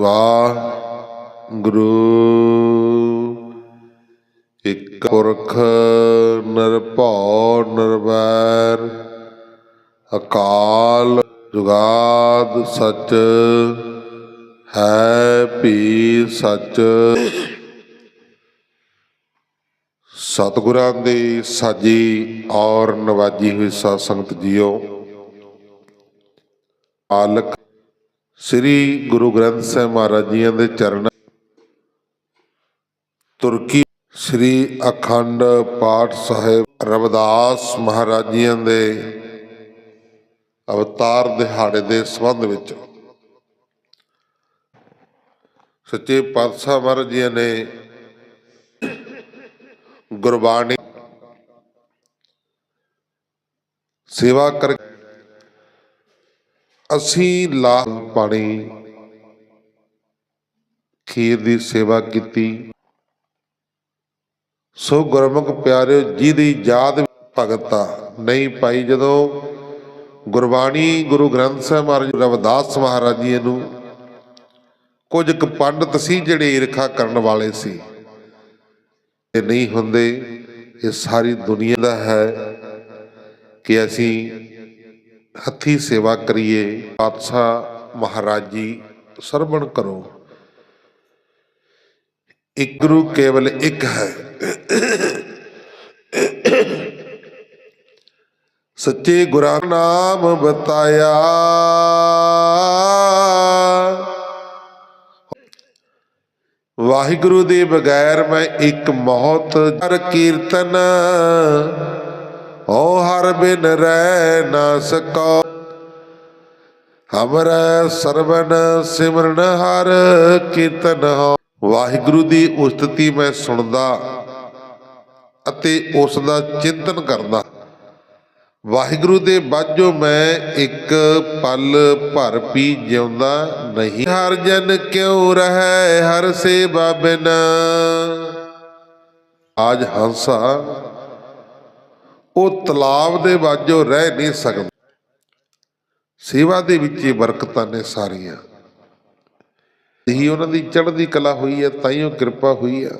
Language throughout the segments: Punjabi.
ਵਾਹਿਗੁਰੂ। ਇਕ ਪੁਰਖ ਨਿਰਭਉ, ਨਿਰਵੈਰ, ਅਕਾਲ ਜੁਗਾਦ ਸਚ ਹੈ, ਭੀ ਸਚ। ਸਤਿਗੁਰਾਂ ਦੀ ਸਾਜੀ ਔਰ ਨਵਾਜੀ ਹੋਈ ਸਾਧ ਸੰਗਤ ਜੀਓ। ਆਲਕ ਸ੍ਰੀ ਗੁਰੂ ਗ੍ਰੰਥ ਸਾਹਿਬ ਮਹਾਰਾਜ ਜੀਆਂ ਦੇ ਚਰਨ ਤੁਰਕੀ ਸ੍ਰੀ ਅਖੰਡ ਪਾਠ ਸਾਹਿਬ ਰਵਿਦਾਸ ਮਹਾਰਾਜ ਜੀਆਂ ਦੇ ਅਵਤਾਰ ਦਿਹਾੜੇ ਦੇ ਸੰਬੰਧ ਵਿੱਚ ਸੱਚੇ ਪਾਤਸ਼ਾਹ ਮਹਾਰਾਜ ਜੀ ਨੇ ਗੁਰਬਾਣੀ ਸੇਵਾ ਕਰ ਅਸੀਂ ਲਾਲ ਪਾਣੀ ਖੀਰ ਦੀ ਸੇਵਾ ਕੀਤੀ। ਸੋ ਗੁਰਮੁਖ ਪਿਆਰਿਓ, ਜਿਹਦੀ ਯਾਦ ਭਗਤਾ ਨਹੀਂ ਪਾਈ, ਜਦੋਂ ਗੁਰਬਾਣੀ ਗੁਰੂ ਗ੍ਰੰਥ ਸਾਹਿਬ ਮਹਾਰਾਜ ਰਵਿਦਾਸ ਮਹਾਰਾਜ ਜੀ ਨੂੰ ਕੁਝ ਕੁ ਪੰਡਤ ਸੀ ਜਿਹੜੇ ਈਰਖਾ ਕਰਨ ਵਾਲੇ ਸੀ। ਇਹ ਨਹੀਂ ਹੁੰਦੇ, ਇਹ ਸਾਰੀ ਦੁਨੀਆ ਦਾ ਹੈ ਕਿ ਅਸੀਂ ਹੱਥੀ ਸੇਵਾ ਕਰੀਏ ਪਾਤਸ਼ਾਹ ਮਹਾਰਾਜ ਜੀ ਸਰਵਣ ਕਰੋ ਇੱਕ ਗੁਰੂ ਕੇਵਲ ਇੱਕ ਹੈ ਸੱਚੇ ਗੁਰਾਂ ਨਾਮ ਬਤਾਇਆ ਵਾਹਿਗੁਰੂ ਦੇ ਬਗੈਰ ਮੈਂ ਇੱਕ ਮੌਤ ਹਰ ਕੀਰਤਨ ਓ ਹਰ ਬਿਨ ਰਹਿ ਨਾ ਸਕੋ। ਹਮਰਾ ਸਰਵਨ ਸਿਮਰਨ ਹਰ ਕੀਰਤਨ ਹੋ। ਵਾਹਿਗੁਰੂ ਦੀ ਉਸਤਤੀ ਮੈਂ ਸੁਣਦਾ ਅਤੇ ਉਸ ਦਾ ਚਿੰਤਨ ਕਰਦਾ। ਵਾਹਿਗੁਰੂ ਦੇ ਬਾਝੋਂ ਮੈਂ ਇੱਕ ਪਲ ਭਰ ਵੀ ਜਿਉਂਦਾ ਨਹੀਂ। ਹਰ ਜਨ ਕਿਉ ਰਹੈ, ਹਰ ਸੇਵਾ ਬਿਨ। ਆਜ ਹੰਸਾ ਉਹ ਤਲਾਬ ਦੇ ਵਾਜੋ ਰਹਿ ਨਹੀਂ ਸਕਦਾ। ਸੇਵਾ ਦੇ ਵਿੱਚ ਹੀ ਬਰਕਤਾਂ ਨੇ ਸਾਰੀਆਂ। ਇਹੀ ਉਹਨਾਂ ਦੀ ਚੜ੍ਹਦੀ ਕਲਾ ਹੋਈ ਹੈ ਤਾਈਓ ਕਿਰਪਾ ਹੋਈ ਹੈ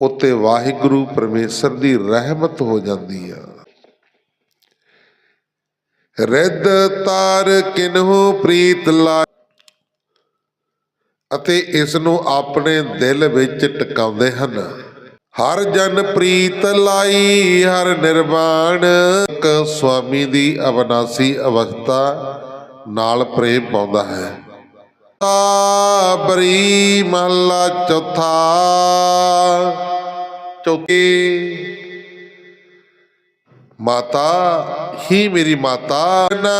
ਉੱਤੇ ਵਾਹਿਗੁਰੂ ਪਰਮੇਸ਼ਰ ਦੀ ਰਹਿਮਤ ਹੋ ਜਾਂਦੀ ਆ। ਰਿੱਧ ਤਾਰ ਕਿਨਹੂ ਪ੍ਰੀਤ ਲਾ ਅਤੇ ਇਸ ਨੂੰ ਆਪਣੇ ਦਿਲ ਵਿੱਚ ਟਿਕਾਉਂਦੇ ਹਨ। ਹਰ ਜਨ ਪ੍ਰੀਤ ਲਾਈ, ਹਰ ਨਿਰਵਾਣ। ਇੱਕ ਸੁਆਮੀ ਦੀ ਅਵਨਾਸੀ ਅਵਸਥਾ ਨਾਲ ਪ੍ਰੇਮ ਪਾਉਂਦਾ ਹੈ। ਬਰੀ ਮਹਲਾ ਚੌਥਾ। ਚੌਥੀ, ਮਾਤਾ, ਹੀ ਮੇਰੀ ਮਾਤਾ ਨਾ।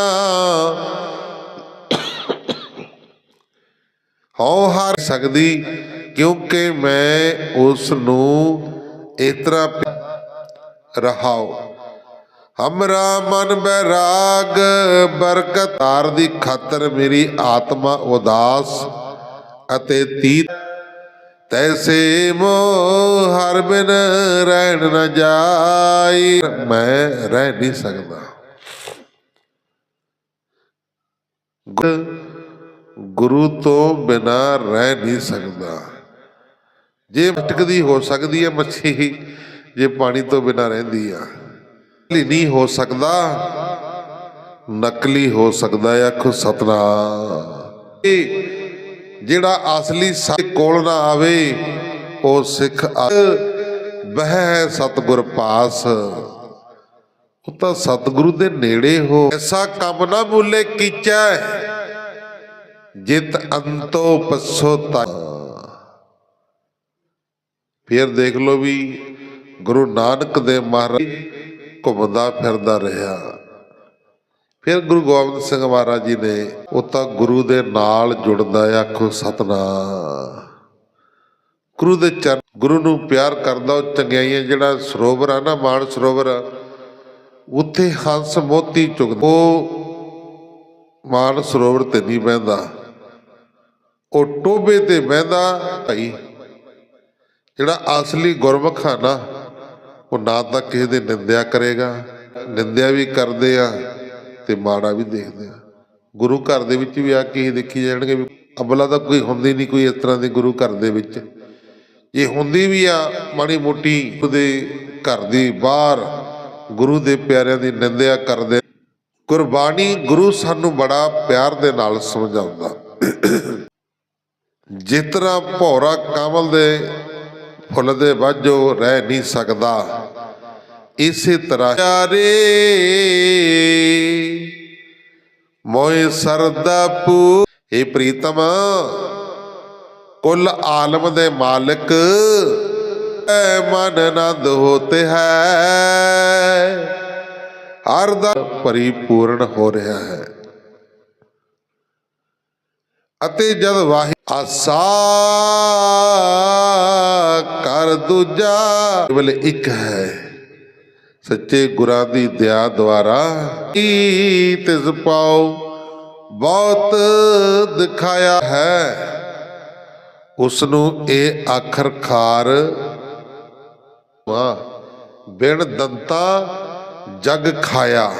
ਹਉ ਹਾਰ ਸਕਦੀ ਕਿਉਂਕਿ ਮੈਂ ਉਸ ਨੂੰ ਇਸ ਤਰ੍ਹਾਂ ਪਿ- ਰਹਾਉ। ਹਮਰਾ ਮਨ ਬੈਰਾਗ ਬਰਕਤ ਤਾਰ ਦੀ ਖਾਤਰ ਮੇਰੀ ਆਤਮਾ ਉਦਾਸ ਅਤੇ ਤੀਤ ਤੈਸੇ ਮੋ ਹਰ ਬਿਨ ਰਹਿਣ ਨਾ ਜਾਈ। ਮੈਂ ਰਹਿ ਨਹੀਂ ਸਕਦਾ। ਗੁਰੂ ਤੋਂ ਬਿਨਾ ਰਹਿ ਨਹੀਂ ਸਕਦਾ। ਜੇ ਮਟਕਦੀ ਹੋ ਸਕਦੀ ਹੈ ਮੱਛੀ, ਜੇ ਪਾਣੀ ਤੋਂ ਬਿਨਾ ਰਹਿੰਦੀ ਆ। ਨਕਲੀ ਨਹੀਂ ਹੋ ਸਕਦਾ, ਨਕਲੀ ਹੋ ਹੈ ਆਖੋ ਸਤਨਾਮ। ਜਿਹੜਾ ਅਸਲੀ ਸੱਚ ਕੋਲ ਨਾ ਆਵੇ, ਉਹ ਸਿੱਖ ਬਹਿ ਸਤਗੁਰ ਪਾਸ। ਉਹ ਤਾਂ ਸਤਿਗੁਰੂ ਦੇ ਨੇੜੇ ਹੋ, ਐਸਾ ਕੰਮ ਨਾ ਭੁੱਲੇ ਕੀਚੈ, ਜਿਤ ਅੰਤੋ ਪਸੋਤਾ। ਫਿਰ ਦੇਖ ਲਓ ਵੀ ਗੁਰੂ ਨਾਨਕ ਦੇ ਮਹਾਰਾਜ ਘੁੰਮਦਾ ਫਿਰਦਾ ਰਿਹਾ। ਫਿਰ ਗੁਰੂ ਗੋਬਿੰਦ ਸਿੰਘ ਮਹਾਰਾਜ ਜੀ ਨੇ ਉਹ ਤਾਂ ਗੁਰੂ ਦੇ ਨਾਲ ਜੁੜਦਾ ਆਖੋ ਸਤਨਾਮ। ਗੁਰੂ ਦੇ ਚਰਨ, ਗੁਰੂ ਨੂੰ ਪਿਆਰ ਕਰਦਾ ਉਹ ਚੰਗਿਆਈਆਂ ਜਿਹੜਾ ਸਰੋਵਰ ਆ ਨਾ ਮਾਨ ਸਰੋਵਰ, ਉੱਥੇ ਹੰਸ ਮੋਤੀ ਚੁਗਦਾ ਉਹ ਮਾਨ ਸਰੋਵਰ ਤੇ ਨਹੀਂ ਬਹਿੰਦਾ। ਉਹ ਟੋਬੇ ਤੇ ਬਹਿੰਦਾ, ਭਾਈ ਜਿਹੜਾ ਅਸਲੀ ਗੁਰਮੁਖ ਆ ਨਾ, ਉਹ ਨਾ ਤਾਂ ਕਿਸੇ ਦੀ ਨਿੰਦਿਆ ਕਰੇਗਾ, ਨਿੰਦਿਆ ਵੀ ਕਰਦੇ ਆ ਤੇ ਮਾੜਾ ਵੀ ਦੇਖਦੇ ਆ। ਗੁਰੂ ਘਰ ਦੇ ਵਿੱਚ ਵੀ ਆ ਕੇ ਦੇਖੀ ਜਾਣਗੇ ਵੀ ਅਬਲਾ ਤਾਂ ਕੋਈ ਹੁੰਦੀ ਨਹੀਂ ਕੋਈ ਇਸ ਤਰ੍ਹਾਂ ਦੀ ਗੁਰੂ ਘਰ ਦੇ ਵਿੱਚ। ਇਹ ਹੁੰਦੀ ਵੀ ਆ, ਮਾੜੀ ਮੋਟੀ ਉਹਦੇ ਘਰ ਦੀ ਬਾਹਰ ਗੁਰੂ ਦੇ ਪਿਆਰਿਆਂ ਦੀ ਨਿੰਦਿਆ ਕਰਦੇ, ਗੁਰਬਾਣੀ ਗੁਰੂ ਸਾਨੂੰ ਬੜਾ ਪਿਆਰ ਦੇ ਨਾਲ ਸਮਝਾਉਂਦਾ। ਜਿਸ ਤਰ੍ਹਾਂ ਭੌਰਾ ਕਮਲ ਦੇ ਫੁੱਲ ਦੇ ਵਾਜੋ ਰਹਿ ਨਹੀਂ ਸਕਦਾ। ਇਸੇ ਤਰ੍ਹਾਂ ਯਾਰੇ ਮੋਏ ਸਰਦਾ ਪੂ ਇਹ ਪ੍ਰੀਤਮ, ਕੁੱਲ ਆਲਮ ਦੇ ਮਾਲਕ, ਐ ਮਨ ਆਨੰਦ ਹੋਤੇ ਹੈ। ਹਰ ਦਾ ਪਰਿਪੂਰਨ ਹੋ ਰਿਹਾ ਹੈ। ਅਤੇ ਜਦ ਵਾਹਿ ਆਸਾ ਕਰ ਦੂਜਾ ਕੇਵਲ ਇੱਕ ਹੈ, ਸੱਚੇ ਗੁਰਾਂ ਦੀ ਦਇਆ ਦੁਆਰਾ ਕੀ ਤਿਸ ਪਾਉ ਬਹੁਤ ਦਿਖਾਇਆ ਹੈ। ਉਸ ਨੂੰ ਇਹ ਆਖਰ ਖਾਰ ਬਿਨ ਦੰਤਾ ਜਗ ਖਾਇਆ।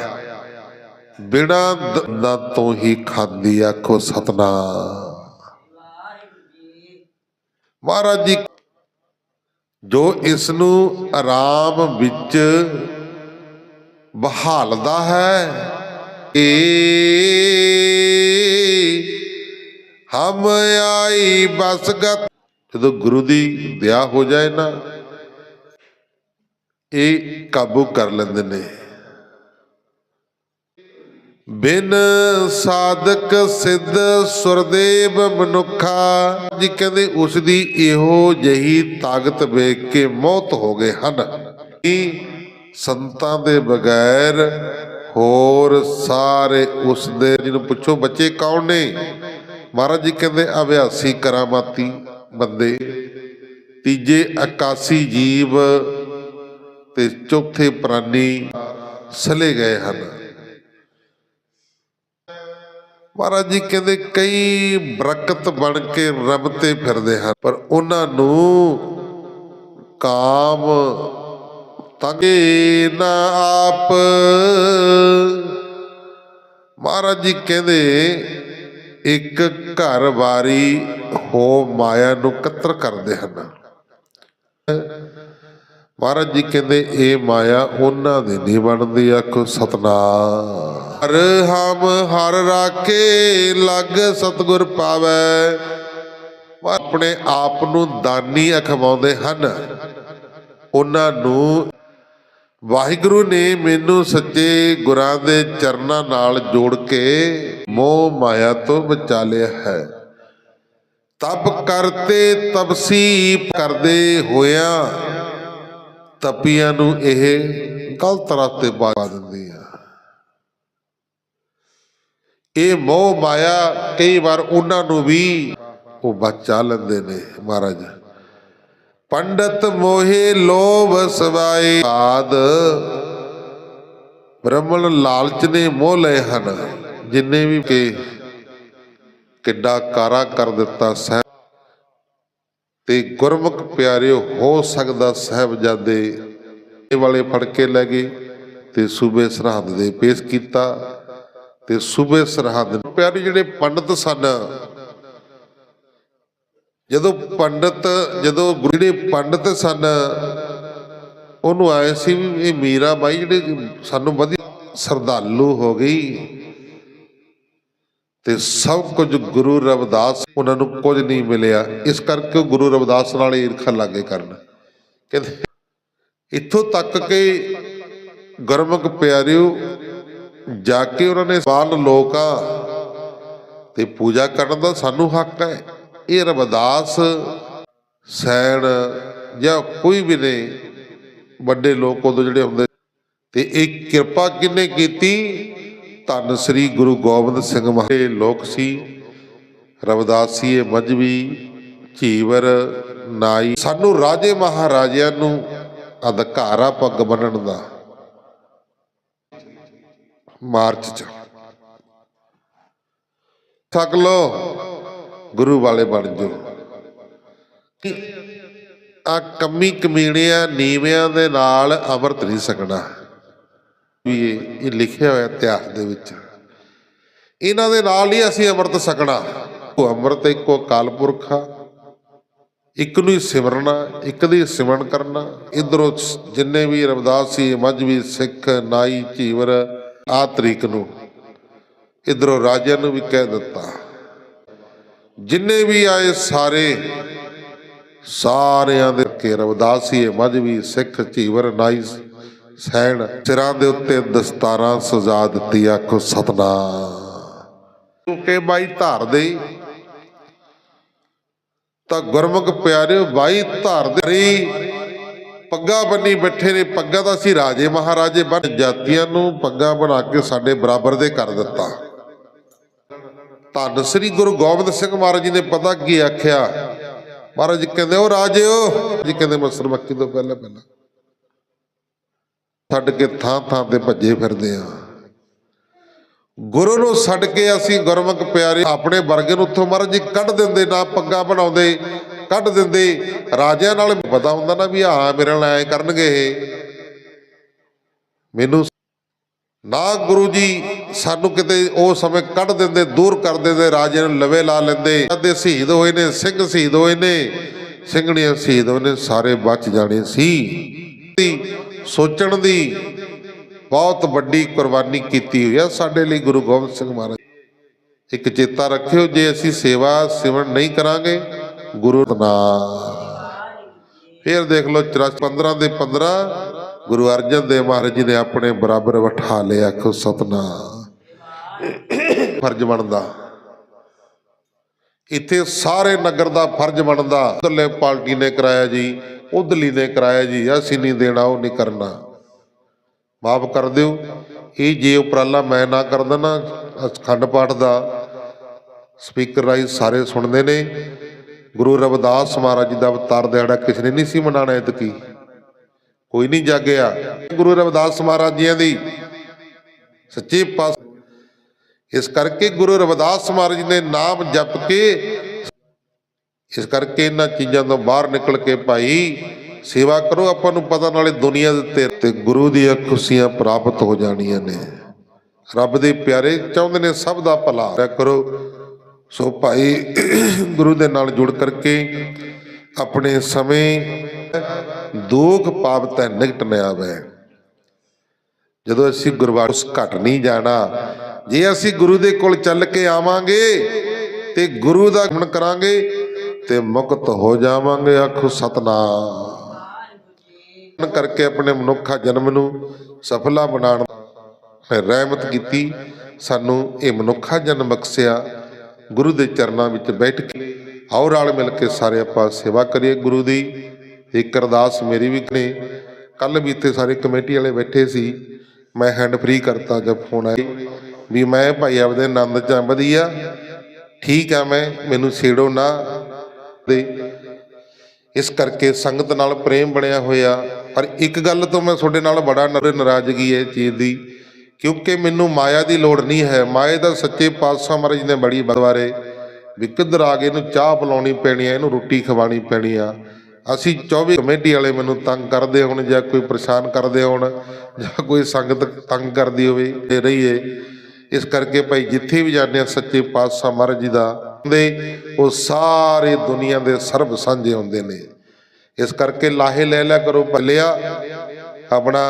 ਬਿਨਾ ਦੰਦਾਂ ਤੋਂ ਹੀ ਖਾਂਦੀ ਆਖੋ ਸਤਨਾ ਮਹਾਰਾਜ ਜੀ, ਜੋ ਇਸ ਨੂੰ ਆਰਾਮ ਵਿੱਚ ਬਹਾਲਦਾ ਹੈ, ਏ ਹਮ ਆਈ ਬਸਗਤ ਜਦੋਂ ਗੁਰੂ ਦੀ ਵਿਆਹ ਹੋ ਜਾਏ ਨਾ, ਇਹ ਕਾਬੂ ਕਰ ਲੈਂਦੇ ਨੇ। ਬਿਨ ਸਾਧਕ ਸਿੱਧ ਸੁਰਦੇਵ ਮਨੁੱਖਾ, ਜੀ ਕਹਿੰਦੇ ਉਸ ਦੀ ਇਹੋ ਜਹੀ ਤਾਕਤ ਵੇਖ ਕੇ ਮੌਤ ਹੋ ਗਏ ਹਨ। ਸੰਤਾਂ ਦੇ ਬਗੈਰ ਹੋਰ ਸਾਰੇ ਉਸ ਦੇ ਜਿਹਨੂੰ ਪੁੱਛੋ ਬੱਚੇ ਕੌਣ ਨੇ? ਮਹਾਰਾਜ ਜੀ ਕਹਿੰਦੇ, ਅਭਿਆਸੀ ਕਰਾਮਾਤੀ ਬੰਦੇ। ਤੀਜੇ 81 ਜੀਵ ਤੇ ਚੌਥੇ ਪ੍ਰਾਨੀ ਸਲੇ ਗਏ ਹਨ। ਮਹਾਰਾਜ ਜੀ, ਕਹਿੰਦੇ ਕਈ ਬਰਕਤ ਬਣ ਕੇ ਰੱਬ ਤੇ ਫਿਰਦੇ ਹਨ, ਪਰ ਉਹਨਾਂ ਨੂੰ ਕਾਮ ਤਗੇ ਨਾ ਆਪ। ਮਹਾਰਾਜ ਜੀ ਕਹਿੰਦੇ ਇੱਕ ਘਰ ਵਾਰੀ ਹੋ ਮਾਇਆ ਨੂੰ ਕਤਰ ਕਰਦੇ ਹਨ। ਮਹਾਰਾਜ ਜੀ ਕਹਿੰਦੇ, ਇਹ ਮਾਇਆ ਉਹਨਾਂ ਦੀ ਨਹੀਂ ਬਣਦੀ ਅੱਖ ਸਤਨਾਮ। ਹਰ ਹਮ ਹਰ ਰਾਖੇ ਲਗ ਸਤਗੁਰ ਪਾਵੈ। ਆਪਣੇ ਆਪ ਨੂੰ ਦਾਨੀ ਅਖਵਾਉਂਦੇ ਹਨ। ਉਹਨਾਂ ਨੂੰ ਵਾਹਿਗੁਰੂ ਨੇ ਮੈਨੂੰ ਸੱਚੇ ਗੁਰਾਂ ਦੇ ਚਰਨਾਂ ਨਾਲ ਜੋੜ ਕੇ ਮੋਹ ਮਾਇਆ ਤੋਂ ਬਚਾ ਲਿਆ ਹੈ। ਤਪ ਕਰਤੇ ਤਪਸੀ ਕਰਦੇ ਹੋਇਆ ਤਪੀਆਂ ਨੂੰ ਇਹ ਗਲਤ ਰਸਤੇ ਪਾ ਦਿੰਦੀ ਆ। ਇਹ ਮੋਹ ਮਾਇਆ ਕਈ ਵਾਰ ਉਹਨਾਂ ਨੂੰ ਵੀ ਉਹ ਬਚਾ ਲੈਂਦੇ ਨੇ ਮਹਾਰਾਜ। ਪੰਡਤ ਮੋਹੇ ਲੋਭ ਸਵਾਏ ਆਦ। ਬ੍ਰਹਮਣ ਲਾਲਚ ਨੇ ਮੋਹ ਲਏ ਹਨ। ਜਿੰਨੇ ਵੀ ਕਿ ਕਿੱਡਾ ਕਾਰਾ ਕਰ ਦਿੱਤਾ ਸਹਿ ਤੇ ਗੁਰਮੁਖ ਪਿਆਰਿਓ, ਹੋ ਸਕਦਾ ਸਾਹਿਬਜ਼ਾਦੇ ਇਹ ਵਾਲੇ ਫੜ ਕੇ ਲੈ ਗਏ ਤੇ ਸੂਬੇ ਸਰਹੱਦ ਦੇ ਪੇਸ਼ ਕੀਤਾ ਤੇ ਸੂਬੇ ਸਰਹੱਦ ਪਿਆਰੇ ਜਿਹੜੇ ਪੰਡਤ ਸਨ, ਜਦੋਂ ਪੰਡਤ, ਜਦੋਂ ਗੁਰੂ ਜਿਹੜੇ ਪੰਡਤ ਸਨ, ਉਹਨੂੰ ਆਏ ਸੀ ਵੀ ਇਹ ਮੀਰਾ ਬਾਈ ਜਿਹੜੇ ਸਾਨੂੰ ਵਧੀਆ ਸਰਦਾਲੂ ਹੋ ਗਈ। ਤੇ ਸਭ ਕੁਝ ਗੁਰੂ ਰਵਿਦਾਸ ਉਹਨਾਂ ਨੂੰ ਕੁਝ ਨਹੀਂ ਮਿਲਿਆ। ਇਸ ਕਰਕੇ ਉਹ ਗੁਰੂ ਰਵਿਦਾਸ ਨਾਲ ਈਰਖਾ ਲਾਗੇ ਕਰਨ। ਕਹਿੰਦੇ, ਇੱਥੋਂ ਤੱਕ ਕਿ ਗੁਰਮੁਖ ਪਿਆਰਿਓ, ਜਾ ਕੇ ਉਹਨਾਂ ਨੇ ਸਵਾਲ ਲੋਕਾਂ ਤੇ ਪੂਜਾ ਕਰਨ ਦਾ ਸਾਨੂੰ ਹੱਕ ਹੈ। ਇਹ ਰਵਿਦਾਸ ਸੈਣ ਜਾਂ ਕੋਈ ਵੀ ਨੇ, ਵੱਡੇ ਲੋਕ ਉਦੋਂ ਜਿਹੜੇ ਹੁੰਦੇ, ਤੇ ਇਹ ਕਿਰਪਾ ਕਿਨੇ ਕੀਤੀ? ਧੰਨ ਸ੍ਰੀ ਗੁਰੂ ਗੋਬਿੰਦ ਸਿੰਘ ਮਹਾਰਾਜ ਲੋਕ ਸੀ। ਰਵਿਦਾਸੀਏ ਮਜਵੀ ਝੀਵਰ, ਨਾਈ। ਸਾਨੂੰ ਰਾਜੇ ਮਹਾਰਾਜਿਆਂ ਨੂੰ ਅਧਿਕਾਰਾ ਪੱਗ ਬੰਨਣ ਦਾ। ਮਾਰਚ ਚ। ਥੱਕ ਲੋ ਗੁਰੂ ਵਾਲੇ ਬਣ ਜੋ ਆ ਕੰਮੀ ਕਮੀਣਿਆਂ, ਨੀਵਿਆਂ ਦੇ ਨਾਲ ਅਮਰਤ ਨਹੀਂ ਸਕਣਾ। ਵੀ ਇਹ ਲਿਖਿਆ ਹੋਇਆ ਇਤਿਹਾਸ ਦੇ ਵਿੱਚ। ਇਹਨਾਂ ਦੇ ਨਾਲ ਹੀ ਅਸੀਂ ਅੰਮ੍ਰਿਤ ਸਕਣਾ ਉਹ ਅੰਮ੍ਰਿਤ ਇੱਕੋ ਅਕਾਲ ਪੁਰਖ ਆ। ਇੱਕ ਨੂੰ ਹੀ ਸਿਮਰਨਾ, ਇੱਕ ਦੀ ਸਿਮਰਨ ਕਰਨਾ। ਇਧਰੋਂ ਜਿੰਨੇ ਵੀ ਰਵਦਾਸੀ ਮਜਬੀ ਸਿੱਖ, ਨਾਈ, ਝੀਵਰ ਆ ਤਰੀਕ ਨੂੰ ਇਧਰੋਂ ਰਾਜਿਆਂ ਨੂੰ ਵੀ ਕਹਿ ਦਿੱਤਾ। ਜਿੰਨੇ ਵੀ ਆਏ ਸਾਰੇ, ਸਾਰਿਆਂ ਦੇ ਕੇ ਰਵਦਾਸੀ ਮਜ਼ਵੀ ਸਿੱਖ, ਝੀਵਰ, ਨਾਈ ਸੈਣ ਸਿਰਾਂ ਦੇ ਉੱਤੇ ਦਸਤਾਰਾਂ ਸਜਾ ਦਿੱਤੀ, ਆਖੋ ਸਤਨਾ ਕਿਉਂਕਿ ਬਾਈ ਧਾਰ ਦੇ ਤਾਂ ਗੁਰਮੁਖ ਪਿਆਰਿਓ, ਬਾਈ ਧਾਰ ਦੇ ਪੱਗਾ ਬੰਨੀ ਬੈਠੇ ਨੇ, ਪੱਗਾ ਤਾਂ ਅਸੀਂ ਰਾਜੇ ਮਹਾਰਾਜੇ ਬਣ ਜਾਤੀਆਂ ਨੂੰ ਪੱਗਾ ਬਣਾ ਕੇ ਸਾਡੇ ਬਰਾਬਰ ਦੇ ਕਰ ਦਿੱਤਾ। ਧੰਨ ਸ੍ਰੀ ਗੁਰੂ ਗੋਬਿੰਦ ਸਿੰਘ ਮਹਾਰਾਜ ਜੀ ਨੇ ਪਤਾ ਕੀ ਆਖਿਆ? ਮਹਾਰਾਜ ਜੀ ਕਹਿੰਦੇ, ਉਹ ਰਾਜਿਓ ਜੀ ਕਹਿੰਦੇ ਮਸਰ ਮੱਕੀ ਤੋਂ ਪਹਿਲਾਂ ਪਹਿਲਾਂ ਛੱਡ ਕੇ ਥਾਂ ਥਾਂ ਤੇ ਭੱਜੇ ਫਿਰਦੇ ਆ ਗੁਰੂ ਨੂੰ ਛੱਡ ਕੇ ਅਸੀਂ ਗੁਰਮੁਖ ਪਿਆਰੇ ਆਪਣੇ ਵਰਗੇ ਨੂੰ ਉੱਥੋਂ ਮਹਾਰਾਜ ਜੀ ਕੱਢ ਦਿੰਦੇ, ਨਾ ਪੱਗਾ ਬਣਾਉਂਦੇ, ਕੱਢ ਦਿੰਦੇ। ਰਾਜਿਆਂ ਨਾਲ ਪਤਾ ਹੁੰਦਾ ਨਾ ਵੀ ਹਾਂ ਮੇਰੇ ਨਾਲ ਐ ਕਰਨਗੇ ਇਹ। ਮੈਨੂੰ ਨਾ ਗੁਰੂ ਜੀ ਸਾਨੂੰ ਕਿਤੇ ਉਹ ਸਮੇਂ ਕੱਢ ਦਿੰਦੇ, ਦੂਰ ਕਰ ਦਿੰਦੇ ਰਾਜੇ ਨੂੰ ਲਵੇ ਲਾ ਲੈਂਦੇ। ਅੱਧੇ ਸ਼ਹੀਦ ਹੋਏ ਨੇ, ਸਿੰਘ ਸ਼ਹੀਦ ਹੋਏ ਨੇ, ਸਿੰਘਣੀਆਂ ਸ਼ਹੀਦ ਹੋਏ ਨੇ, ਸਾਰੇ ਬਚ ਜਾਣੇ ਸੀ। ਸੋਚਣ ਦੀ ਬਹੁਤ ਵੱਡੀ ਕੁਰਬਾਨੀ ਕੀਤੀ ਹੋਈ ਆ ਸਾਡੇ ਲਈ ਗੁਰੂ ਗੋਬਿੰਦ ਸਿੰਘ ਮਹਾਰਾਜ ਇੱਕ ਚੇਤਾ ਰੱਖਿਓ, ਜੇ ਅਸੀਂ ਸੇਵਾ ਸਿਮਰਨ ਨਹੀਂ ਕਰਾਂਗੇ, ਗੁਰੂ ਨਾਮ। ਫਿਰ ਦੇਖ ਲਓ 84 15 ਦੇ 15 ਗੁਰੂ ਅਰਜਨ ਦੇਵ ਮਹਾਰਾਜ ਜੀ ਨੇ ਆਪਣੇ ਬਰਾਬਰ ਬਿਠਾ ਲਿਆ ਆਖੋ ਸਤਨਾਮ। ਫਰਜ਼ ਬਣਦਾ। ਇੱਥੇ ਸਾਰੇ ਨਗਰ ਦਾ ਫਰਜ਼ ਬਣਦਾ। ਉਧਰਲੇ ਪਾਰਟੀ ਨੇ ਕਰਾਇਆ ਜੀ ਉਧਰਲੀ ਨੇ ਕਰਾਇਆ ਜੀ ਅਸੀਂ ਨਹੀਂ ਦੇਣਾ ਉਹ ਨਹੀਂ ਕਰਨਾ। ਮਾਫ ਕਰ ਦਿਓ। ਇਹ ਜੇ ਉਪਰਾਲਾ ਮੈਂ ਨਾ ਕਰਦਾ ਨਾ ਅਖੰਡ ਪਾਠ ਦਾ ਸਪੀਕਰ ਰਾਈ ਸਾਰੇ ਸੁਣਦੇ ਨੇ। ਗੁਰੂ ਰਵਿਦਾਸ ਮਹਾਰਾਜ ਜੀ ਦਾ ਅਵਤਾਰ ਦਿਹਾੜਾ ਕਿਸੇ ਨੇ ਨਹੀਂ ਸੀ ਮਨਾਣਾ ਇਤਕੀ। ਕੋਈ ਨਹੀਂ ਜਾਗਿਆ। ਗੁਰੂ ਰਵਿਦਾਸ ਮਹਾਰਾਜ ਜੀਆਂ ਦੀ ਸੱਚੀ ਪਾਸ ਇਸ ਕਰਕੇ ਗੁਰੂ ਰਵਿਦਾਸ ਮਹਾਰਾਜ ਜੀ ਨੇ ਨਾਮ ਜਪ ਕੇ ਇਸ ਕਰਕੇ ਇਹਨਾਂ ਚੀਜ਼ਾਂ ਤੋਂ ਬਾਹਰ ਨਿਕਲ ਕੇ ਭਾਈ ਸੇਵਾ ਕਰੋ, ਆਪਾਂ ਨੂੰ ਪਤਾ ਨਾਲੇ ਦੁਨੀਆ ਦੇ ਉੱਤੇ ਤੇ ਗੁਰੂ ਦੀਆਂ ਖੁਸ਼ੀਆਂ ਪ੍ਰਾਪਤ ਹੋ ਜਾਣੀਆਂ ਨੇ। ਰੱਬ ਦੇ ਪਿਆਰੇ ਚਾਹੁੰਦੇ ਨੇ ਸਭ ਦਾ ਭਲਾ ਕਰੋ। ਸੋ ਭਾਈ ਗੁਰੂ ਦੇ ਨਾਲ ਜੁੜ ਕਰਕੇ ਆਪਣੇ ਸਮੇਂ ਦੁੱਖ ਪਾਪ ਤੈ ਨਿਕਟ ਨ ਆਵੇ। ਜਦੋਂ ਅਸੀਂ ਗੁਰਬਾਣੀ ਉਸ ਘਟ ਨਹੀਂ ਜਾਣਾ, ਜੇ ਅਸੀਂ ਗੁਰੂ ਦੇ ਕੋਲ ਚੱਲ ਕੇ ਆਵਾਂਗੇ ਤੇ ਗੁਰੂ ਦਾ ਗੁਣ ਕਰਾਂਗੇ ਤੇ ਮੁਕਤ ਹੋ ਜਾਵਾਂਗੇ, ਆਖੋ ਸਤਨਾਮ। ਕਰਕੇ ਆਪਣੇ ਮਨੁੱਖਾ ਜਨਮ ਨੂੰ ਸਫਲਾ ਬਣਾਉਣ ਰਹਿਮਤ ਕੀਤੀ। ਸਾਨੂੰ ਇਹ ਮਨੁੱਖਾ ਜਨਮ ਬਖਸ਼ਿਆ। ਗੁਰੂ ਦੇ ਚਰਨਾਂ ਵਿੱਚ ਬੈਠ ਕੇ ਆਓ ਰਲ ਮਿਲ ਕੇ ਸਾਰੇ ਆਪਾਂ ਸੇਵਾ ਕਰੀਏ ਗੁਰੂ ਦੀ। ਇੱਕ ਅਰਦਾਸ ਮੇਰੀ ਵੀ ਨੇ ਕੱਲ ਵੀ ਇੱਥੇ ਸਾਰੇ ਕਮੇਟੀ ਵਾਲੇ ਬੈਠੇ ਸੀ। ਮੈਂ ਹੈਂਡ ਫ੍ਰੀ ਕਰਤਾ ਜਦ ਫੋਨ ਆਇਆ ਵੀ ਮੈਂ ਭਾਈ ਆਪਦੇ ਆਨੰਦ ਚ ਵਧੀਆ। ਠੀਕ ਆ ਮੈਂ, ਮੈਨੂੰ ਛੇੜੋ ਨਾ। ਦੇ ਇਸ ਕਰਕੇ ਸੰਗਤ ਨਾਲ ਪ੍ਰੇਮ ਬਣਿਆ ਹੋਇਆ। ਪਰ ਇੱਕ ਗੱਲ ਤੋਂ ਮੈਂ ਤੁਹਾਡੇ ਨਾਲ ਬੜਾ ਨਾਰਾਜ਼ਗੀ ਹੈ ਚੀਜ਼ ਦੀ, ਕਿਉਂਕਿ ਮੈਨੂੰ ਮਾਇਆ ਦੀ ਲੋੜ ਨਹੀਂ ਹੈ। ਮਾਇਆ ਦਾ ਸੱਚੇ ਪਾਤਸ਼ਾਹ ਮਹਾਰਾਜ ਨੇ ਬੜੀ ਬਦਵਾਰੇ ਵੀ ਕਿੱਧਰ ਆ ਗਏ, ਇਹਨੂੰ ਚਾਹ ਪਿਲਾਉਣੀ ਪੈਣੀ ਆ, ਇਹਨੂੰ ਰੋਟੀ ਖਵਾਣੀ ਪੈਣੀ ਆ। ਅਸੀਂ 24 ਕਮੇਟੀ ਵਾਲੇ ਮੈਨੂੰ ਤੰਗ ਕਰਦੇ ਹੋਣ ਜਾਂ ਕੋਈ ਪਰੇਸ਼ਾਨ ਕਰਦੇ ਹੋਣ ਜਾਂ ਕੋਈ ਸੰਗਤ ਤੰਗ ਕਰਦੀ ਹੋਵੇ, ਤੇ ਰਹੀਏ। ਇਸ ਕਰਕੇ ਭਾਈ, ਜਿੱਥੇ ਵੀ ਜਾਂਦੇ ਆ ਸੱਚੇ ਪਾਤਸ਼ਾਹ ਮਹਾਰਾਜ ਜੀ ਦਾ ਦੇ, ਉਹ ਸਾਰੇ ਦੁਨੀਆ ਦੇ ਸਰਬ ਸਾਂਝੇ ਹੁੰਦੇ ਨੇ। ਇਸ ਕਰਕੇ ਲਾਹੇ ਲੈ ਲਿਆ ਕਰੋ ਭੱਲਿਆ। ਆਪਣਾ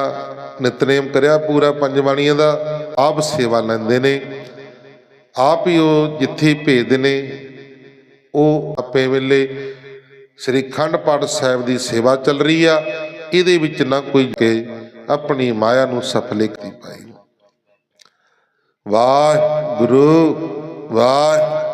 ਨਿਤਨੇਮ ਕਰਿਆ ਪੂਰਾ ਪੰਜ ਬਾਣੀਆਂ ਦਾ, ਆਪ ਸੇਵਾ ਲੈਂਦੇ ਨੇ। ਆਪ ਹੀ ਉਹ ਜਿੱਥੇ ਭੇਜਦੇ ਨੇ, ਉਹ ਆਪੇ ਵੇਲੇ ਸ੍ਰੀ ਖੰਡ ਪਾਠ ਸਾਹਿਬ ਦੀ ਸੇਵਾ ਚੱਲ ਰਹੀ ਆ। ਇਹਦੇ ਵਿੱਚ ਨਾ ਕੋਈ ਕੇ ਆਪਣੀ ਮਾਇਆ ਨੂੰ ਸਫਲੇ ਕੀਤੀ ਪਾਈ ਵਾਹਿਗੁਰੂ। ਵਾਹਿ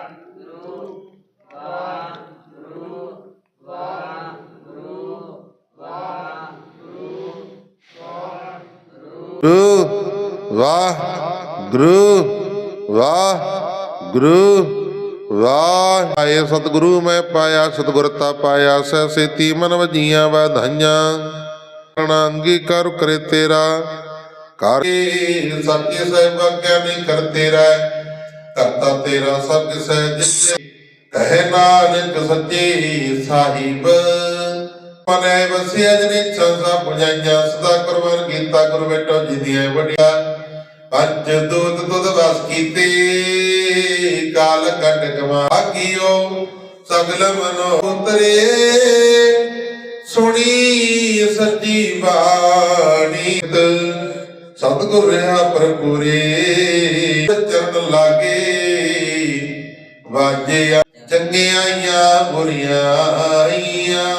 ਗੁਰੂ ਵਾਹ। ਗੁਰੂ ਆਏ ਸਤਿਗੁਰੂ, ਮੈਂ ਪਾਇਆ ਸਤਿਗੁਰਤਾ ਪਾਇਆ, ਸੈ ਸੇਤੀ ਮਨ ਵਜੀਆਂ ਵਧਾਈਆਂ ਅਣਾਂਗੀ ਕਰੇ ਤੇਰਾ। ਕਰ ਸੱਚੇ ਸਾਹਿਬਾ ਕਿਆ ਨਹੀਂ ਕਰ ਤੇਰਾ। ਕਰਤਾ ਤੇਰਾ ਸਭ ਕਿਸੈ ਜਿਸੇ ਕਹੇ ਨਾਨਕ ਸੱਚੇ ਸਾਹਿਬ। ਮਨੇ ਵਸਿਆ ਜਨੇ ਚੰਸਾ ਪੁਜਾਈਆਂ ਸਦਾ ਕੁਰਬਾਨ ਕੀਤਾ ਗੁਰ ਬੇਟੋ ਜੀ ਦੀਆਂ ਵਡਿਆ। ਪੰਜ ਦੂਤ ਦੁੱਧ ਵਸ ਕੀਤੇ, ਕਾਲ ਕੱਟ ਕਮਾ ਕੀਓ, ਸਗਲ ਮਨੋ ਉਤਰੇ। ਸੁਣੀ ਸੱਚੀ ਬਾਣੀ ਸਤਿਗੁਰ ਰਹਾ ਪ੍ਰਪੂਰੇ ਚਰਨ ਲਾਗੇ, ਵਾਜੇ ਚੰਗਿਆਈਆਂ ਬੁਰੀਆਂ ਆਈਆਂ।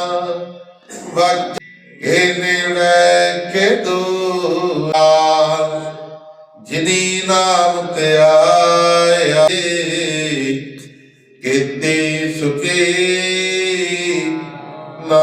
ਵਾਜੇ ਨੇੜੇ ਕੇ ਦੂਰ ਜਿਨੀ ਨਾਮ ਤੇ ਆਇਆ ਕੀਤੇ ਸੁਖੀ ਨਾ